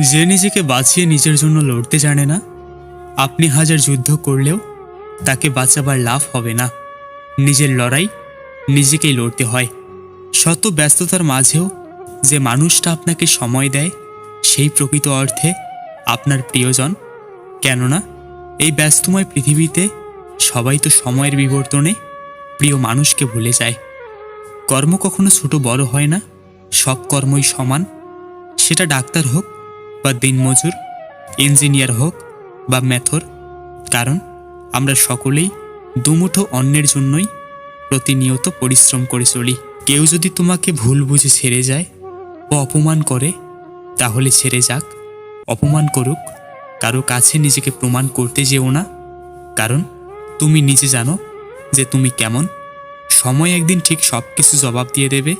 যে নিজেকে বাঁচিয়ে নিজের জন্য লড়তে জানে না, আপনি হাজার যুদ্ধ করলেও তাকে বাঁচাবার লাভ হবে না। নিজের লড়াই নিজেকেই লড়তে হয়। শত ব্যস্ততার মাঝেও যে মানুষটা আপনাকে সময় দেয়, সেই প্রকৃত অর্থে আপনার প্রিয়জন। কেননা, এই ব্যস্তময় পৃথিবীতে সবাই তো সময়ের বিবর্তনে প্রিয় মানুষকে ভুলে যায়। কর্ম কখনো ছোট বড় হয় না, সব কর্মই সমান। সেটা ডাক্তার হোক বা দিনমজুর, ইঞ্জিনিয়ার হোক বা মেথর, কারণ আমরা সকলেই দুমুঠো অন্যের জন্যই প্রতিনিয়ত পরিশ্রম করে চলি। কেউ যদি তোমাকে ভুল বুঝে ছেড়ে যায় ও অপমান করে, তাহলে ছেড়ে যাক। অপমান করুক, কারও কাছে নিজেকে প্রমাণ করতে যেও না। কারণ তুমি নিজে জানো যে তুমি কেমন। সময় একদিন ঠিক সব কিছু জবাব দিয়ে দেবে।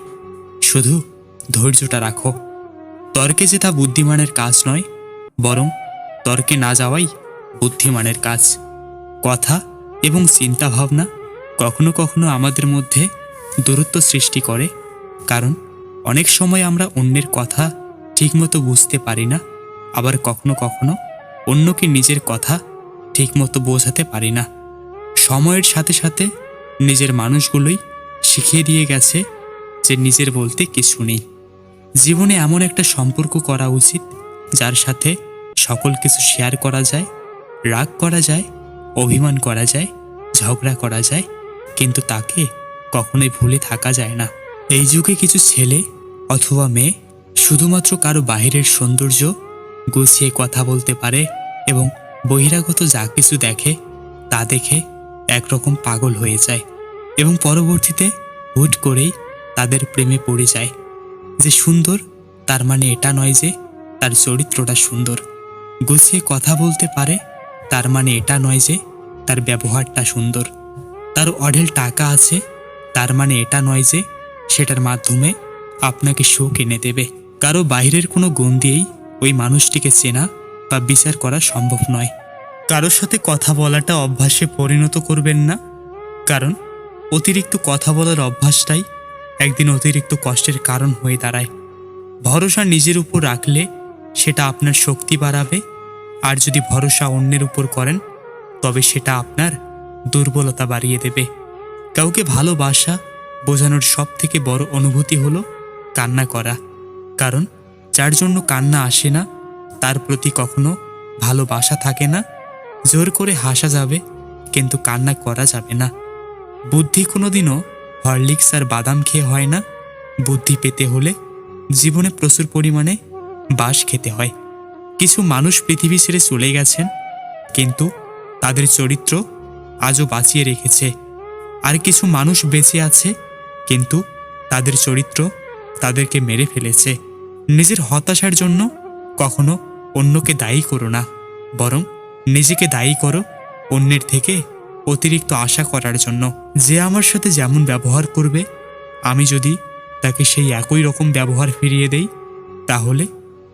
শুধু ধৈর্যটা রাখো। তর্কে যে তা বুদ্ধিমানের কাজ নয়, বরং তর্কে না যাওয়াই বুদ্ধিমানের কাজ। কথা এবং চিন্তা ভাবনা কখনো কখনো আমাদের মধ্যে দূরত্ব সৃষ্টি করে, কারণ অনেক সময় আমরা অন্যের কথা ঠিকমতো বুঝতে পারি না, আবার কখনো কখনো অন্যকে নিজের কথা ঠিকমতো বোঝাতে পারি না। সময়ের সাথে সাথে নিজের মানুষগুলোই শিখিয়ে দিয়ে গেছে যে নিজের বলতে কিছু নেই। জীবনে এমন একটা সম্পর্ক করা উচিত, যার সাথে সকল কিছু শেয়ার করা যায়, রাগ করা যায়, অভিমান করা যায়, ঝগড়া করা যায়, কিন্তু তাকে কখনোই ভুলে থাকা যায় না। এই যুগে কিছু ছেলে অথবা মেয়ে শুধুমাত্র কারও বাহিরের সৌন্দর্য গুছিয়ে কথা বলতে পারে এবং বহিরাগত যা কিছু দেখে তা দেখে একরকম পাগল হয়ে যায় এবং পরবর্তীতে হুট করেই তাদের প্রেমে পড়ে যায়। যে সুন্দর, তার মানে এটা নয় যে তার চরিত্রটা সুন্দর। গুছিয়ে কথা বলতে পারে, তার মানে এটা নয় যে তার ব্যবহারটা সুন্দর। তার অঢেল টাকা আছে, তার মানে এটা নয় যে সেটার মাধ্যমে আপনাকে সুখ এনে দেবে। কারও বাইরের কোনো গুণ দিয়েই ওই মানুষটিকে চেনা বা বিচার করা সম্ভব নয়। কারোর সাথে কথা বলাটা অভ্যাসে পরিণত করবেন না। কারণ অতিরিক্ত কথা বলার অভ্যাসটাই একদিন অতিরিক্ত কষ্টের কারণ হয়ে দাঁড়ায়। ভরসা নিজের উপর রাখলে সেটা আপনার শক্তি বাড়াবে। আর যদি ভরসা অন্যের উপর করেন, তবে সেটা আপনার দুর্বলতা বাড়িয়ে দেবে। কাউকে ভালোবাসা বোঝানোর সব থেকে বড় অনুভূতি হলো কান্না করা। কারণ যার জন্য কান্না আসে না, তার প্রতি কখনো ভালোবাসা থাকে না। জোর করে হাসা যাবে, কিন্তু কান্না করা যাবে না। বুদ্ধি কোনোদিনও হরলিক্স আর বাদাম খেয়ে হয় না। বুদ্ধি পেতে হলে জীবনে প্রচুর পরিমাণে বাস খেতে হয়। কিছু মানুষ পৃথিবী ছেড়ে চলে গেছেন, কিন্তু তাদের চরিত্র আজও বাঁচিয়ে রেখেছে। আর কিছু মানুষ বেঁচে আছে, কিন্তু তাদের চরিত্র তাদেরকে মেরে ফেলেছে। নিজের হতাশার জন্য কখনো অন্যকে দায়ী করো না, বরং নিজেকে দায়ী করো অন্যের থেকে অতিরিক্ত আশা করার জন্য যে আমার সাথে যেমন ব্যবহার করবে, আমি যদি তাকে সেই একই রকম ব্যবহার ফিরিয়ে দেই, তাহলে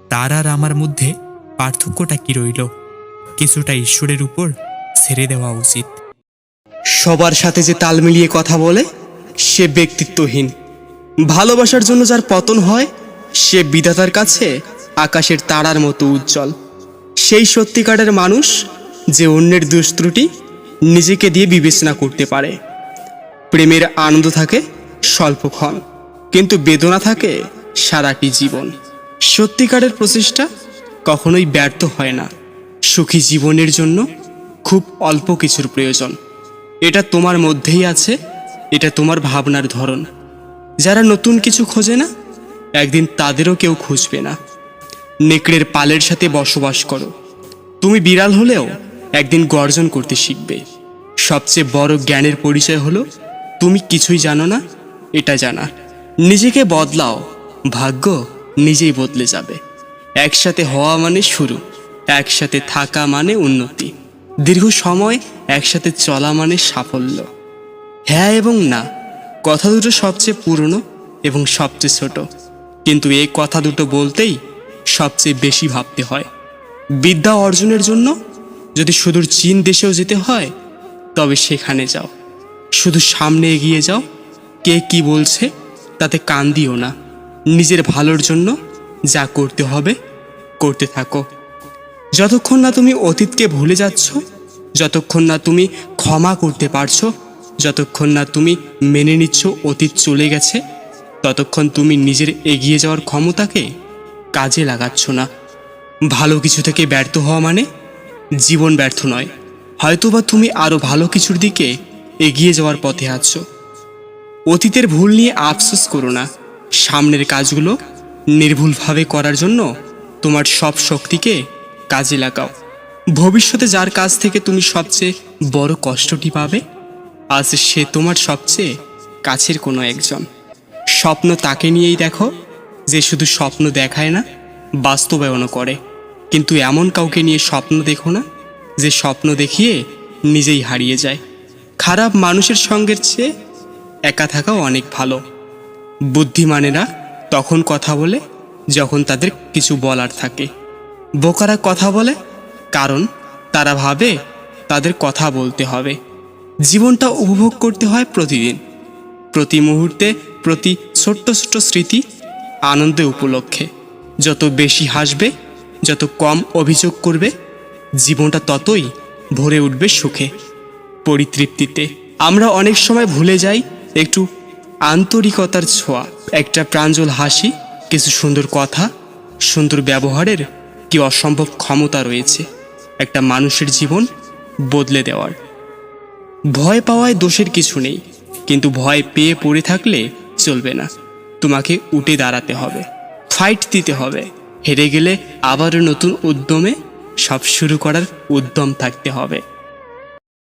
তার আর আমার মধ্যে পার্থক্যটা কি রইল? কিছুটা ঈশ্বরের উপর ছেড়ে দেওয়া উচিত। সবার সাথে যে তাল মিলিয়ে কথা বলে, সে ব্যক্তিত্বহীন। ভালোবাসার জন্য যার পতন হয়, সে বিধাতার কাছে আকাশের তারার মতো উজ্জ্বল। সেই সত্যিকারের মানুষ যে অন্যের দুষ্ত্রুটি নিজেকে দিয়ে বিবেচনা করতে পারে। প্রেমের আনন্দ থাকে স্বল্পক্ষণ, কিন্তু বেদনা থাকে সারাটি জীবন। সত্যিকারের প্রচেষ্টা কখনোই ব্যর্থ হয় না। সুখী জীবনের জন্য খুব অল্প কিছুর প্রয়োজন। এটা তোমার মধ্যেই আছে, এটা তোমার ভাবনার ধরন। যারা নতুন কিছু খোঁজে না, একদিন তাদেরও কেউ খুঁজবে না। নেকড়ের পালের সাথে বসবাস করো। তুমি বিড়াল হলেও একদিন গর্জন করতে শিখবে। সবচেয়ে বড় জ্ঞানের পরিচয় হলো, তুমি কিছুই জানো না, এটা জানা। নিজেকে বদলাও, ভাগ্য নিজেই বদলে যাবে। একসাথে হওয়া মানে শুরু, একসাথে থাকা মানে উন্নতি। দীর্ঘ সময় একসাথে চলা মানে সাফল্য। হ্যাঁ এবং না, কথা দুটো সবচেয়ে পুরনো এবং সবচেয়ে ছোট। কিন্তু এই কথা দুটো বলতেই সবচেয়ে বেশি ভাবতে হয়। বিদ্যা অর্জনের জন্য যদি সুদূর চীন দেশেও যেতে হয়, তবে সেখানে যাও। শুধু সামনে এগিয়ে যাও। কে কি বলছে, তাতে কান দিও না। নিজের ভালোর জন্য যা করতে হবে, করতে থাকো। যতক্ষণ না তুমি অতীতকে ভুলে যাচ্ছ, যতক্ষণ না তুমি ক্ষমা করতে পারছ, যতক্ষণ না তুমি মেনে নিচ্ছ অতীত চলে গেছে, ততক্ষণ তুমি নিজের এগিয়ে যাওয়ার ক্ষমতাকে কাজে লাগাচ্ছ না। ভালো কিছু থেকে ব্যর্থ হওয়া মানে জীবন ব্যর্থ নয়। হয়তোবা তুমি আরও ভালো কিছুর দিকে এগিয়ে যাওয়ার পথে আছো। অতীতের ভুল নিয়ে আফসোস করো না। সামনের কাজগুলো নির্ভুলভাবে করার জন্য তোমার সব শক্তিকে কাজে লাগাও। ভবিষ্যতে যার কাছ থেকে তুমি সবচেয়ে বড় কষ্টটি পাবে, আজ সে তোমার সবচেয়ে কাছের কোনো একজন। স্বপ্ন তাকে নিয়েই দেখো, যে শুধু স্বপ্ন দেখায় না, বাস্তবায়নও করে। কিন্তু এমন কাউকে নিয়ে স্বপ্ন দেখো না, যে স্বপ্ন দেখিয়ে নিজেই হারিয়ে যায়। খারাপ মানুষের সঙ্গের চেয়ে একা থাকাও অনেক ভালো। বুদ্ধিমানেরা তখন কথা বলে, যখন তাদের কিছু বলার থাকে। বোকারা কথা বলে, কারণ তারা ভাবে তাদের কথা বলতে হবে। জীবনটা উপভোগ করতে হয় প্রতিদিন। প্রতি মুহূর্তে, প্রতি ছোট্ট ছোট্ট স্মৃতি আনন্দে উপলক্ষে। যত বেশি হাসবে যত কম অভিযোগ করবে, জীবনটা ততই ভরে উঠবে সুখে। পরিতৃপ্তিতে আমরা অনেক সময় ভুলে যাই একটু আন্তরিকতার ছোঁয়া, একটা প্রাঞ্জল হাসি, কিছু সুন্দর কথা, সুন্দর ব্যবহারের কি অসম্ভব ক্ষমতা রয়েছে, একটা মানুষের জীবন বদলে দেওয়ার। ভয় পাওয়ায় দোষের কিছু নেই, কিন্তু ভয় পেয়ে পড়ে থাকলে চলবে না। তোমাকে উঠে দাঁড়াতে হবে ফাইট দিতে হবে। হেরে গেলে আবারও নতুন উদ্যমে সব শুরু করার উদ্যম থাকতে হবে।